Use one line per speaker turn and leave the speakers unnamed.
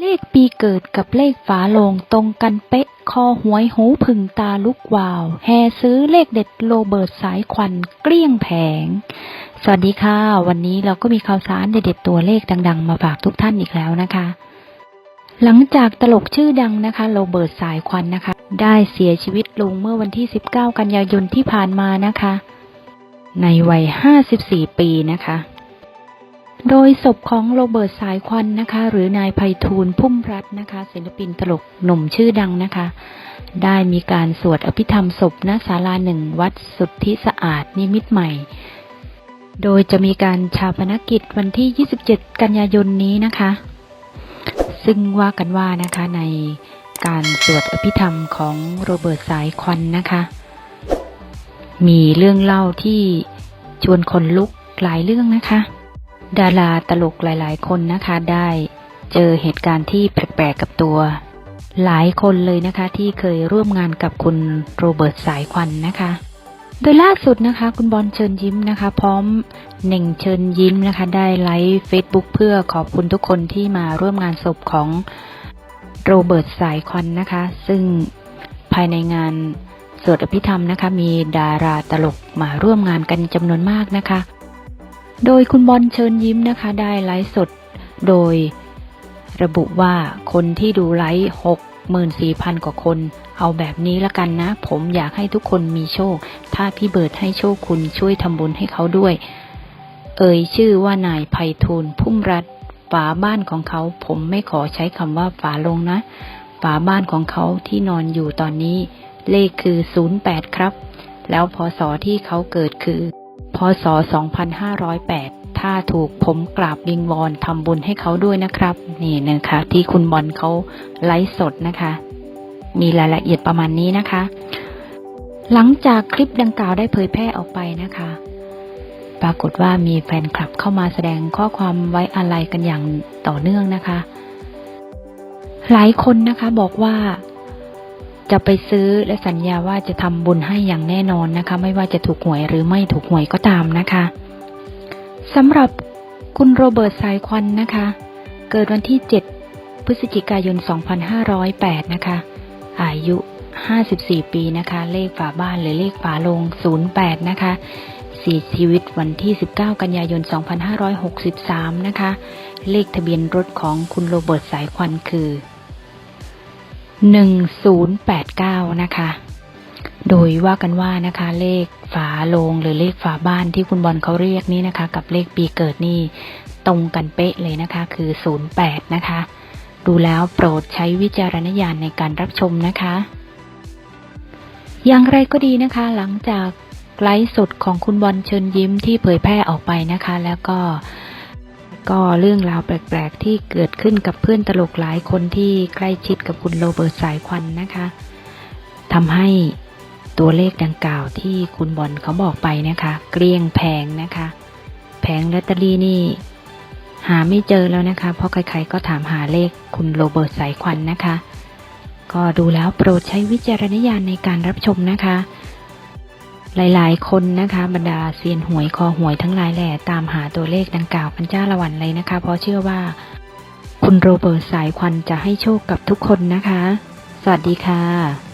เลขปีเกิดกับเลขฝาโลงตรงกันเป๊ะ คอหวยหูผึ่งตาลุกวาวแห่ซื้อเลขเด็ดโรเบิร์ตสายควันเกลี้ยงแผง สวัสดีค่ะ วันนี้เราก็มีข่าวสารเด็ดๆตัวเลขดังๆ มาฝากทุกท่านอีกแล้วนะคะ หลังจากตลกชื่อดังนะคะโรเบิร์ตสายควันนะคะ ได้เสียชีวิตลงเมื่อวันที่ 19 กันยายนที่ผ่านมานะคะ ในวัย 54 ปีนะคะ โดยศพของโรเบิร์ตสายควันนะคะ หรือนายไพฑูรย์พุ่มรัตน์นะคะ ศิลปินตลกหนุ่มชื่อดังนะคะ ได้มีการสวดอภิธรรมศพณศาลาหนึ่งวัดสุทธิสะอาดนิมิตใหม่ โดยจะมีการชาปนกิจวันที่ 27 กันยายนนี้นะคะ ซึ่งว่ากันว่านะคะในการสวดอภิธรรมของโรเบิร์ตสายควันนะคะ มีเรื่องเล่าที่ชวนคนลุกหลายเรื่องนะคะ ดาราตลกหลายๆ คนนะคะได้เจอเหตุการณ์ที่แปลกๆกับตัว หลายคนเลยนะคะที่เคยร่วมงานกับคุณโรเบิร์ตสายควันนะคะ โดยล่าสุดนะคะ คุณบอลเชิญยิ้มนะคะ พร้อมเน่งเชิญยิ้มนะคะ ได้ไลฟ์เฟซบุ๊กเพื่อขอบคุณทุกคนที่มาร่วมงานศพของโรเบิร์ตสายควันนะคะ ซึ่งภายในงานสวดอภิธรรมนะคะ มีดาราตลกมาร่วมงานกันจำนวนมากนะคะ โดยคุณบอลเชิญยิ้มนะคะ ได้ไลฟ์สด โดยระบุว่าคนที่ดูไลฟ์หกหมื่นสี่พันกว่าคน เอาแบบนี้ละกันนะ ผมอยากให้ทุกคนมีโชค ถ้าพี่เบิร์ดให้โชคคุณช่วยทำบุญให้เขาด้วย เอ่ยชื่อว่านายไพฑูรย์พุ่มรัตฝาบ้านของเขา ผมไม่ขอใช้คำว่าฝาลงนะ ฝาบ้านของเขาที่นอนอยู่ตอนนี้ เลขคือ 08 ครับ แล้วพศที่เขาเกิดคือ พศ 2508 ถ้าถูกผมกราบวิงวอนทำบุญให้เขาด้วยนะครับ นี่นะคะ ที่คุณบอลเขาไลฟ์สดนะคะ มีรายละเอียดประมาณนี้นะคะ หลังจากคลิปดังกล่าวได้เผยแพร่ออกไปนะคะ ปรากฏว่ามีแฟนคลับเข้ามาแสดงข้อความไว้อาลัยกันอย่างต่อเนื่องนะคะ หลายคนนะคะบอกว่า จะไปซื้อและสัญญาว่าจะทำบุญให้อย่างแน่นอนนะคะ ไม่ว่าจะถูกหวยหรือไม่ถูกหวยก็ตามนะคะสำหรับคุณโรเบิร์ตสายควันนะคะ เกิดวันที่ 7 พฤศจิกายน 2508 นะคะ อายุ 54 ปีนะคะ เลขฝาบ้านหรือเลขฝาลง 08 นะคะเสียชีวิตวันที่ 19 กันยายน 2563 นะคะ เลขทะเบียนรถของคุณโรเบิร์ตสายควันคือ 1089 นะคะ โดยว่ากันว่านะคะ เลขฝาโลงหรือเลขฝาบ้านที่คุณบอลเขาเรียกนี่นะคะ กับเลขปีเกิดนี่ตรงกันเป๊ะเลยนะคะ คือ 08 นะคะ ดูแล้วโปรดใช้วิจารณญาณในการรับชมนะคะ อย่างไรก็ดีนะคะ หลังจากไลฟ์สดของคุณบอลเชิญยิ้มที่เผยแพร่ออกไปนะคะ แล้วก็ ก็เรื่องราวแปลกๆ ที่เกิดขึ้นกับเพื่อนตลกหลายคนที่ใกล้ชิดกับคุณโรเบิร์ตสายควันนะคะทำให้ตัวเลขดังกล่าวที่คุณบอลเขาบอกไปนะคะ เกลี้ยงแผงนะคะ แผงลอตเตอรี่นี่ หาไม่เจอแล้วนะคะ เพราะใครๆก็ถามหาเลขคุณโรเบิร์ตสายควันนะคะ ก็ดูแล้วโปรดใช้วิจารณญาณในการรับชมนะคะ หลายๆ คนนะคะบรรดาเซียนหวยคอหวยทั้งหลายแหล่ตามหาตัวเลขดังกล่าวกันจ้าละวันเลยนะคะ เพราะเชื่อว่า คุณโรเบิร์ตสายควันจะให้โชคกับทุกคนนะคะ สวัสดีค่ะ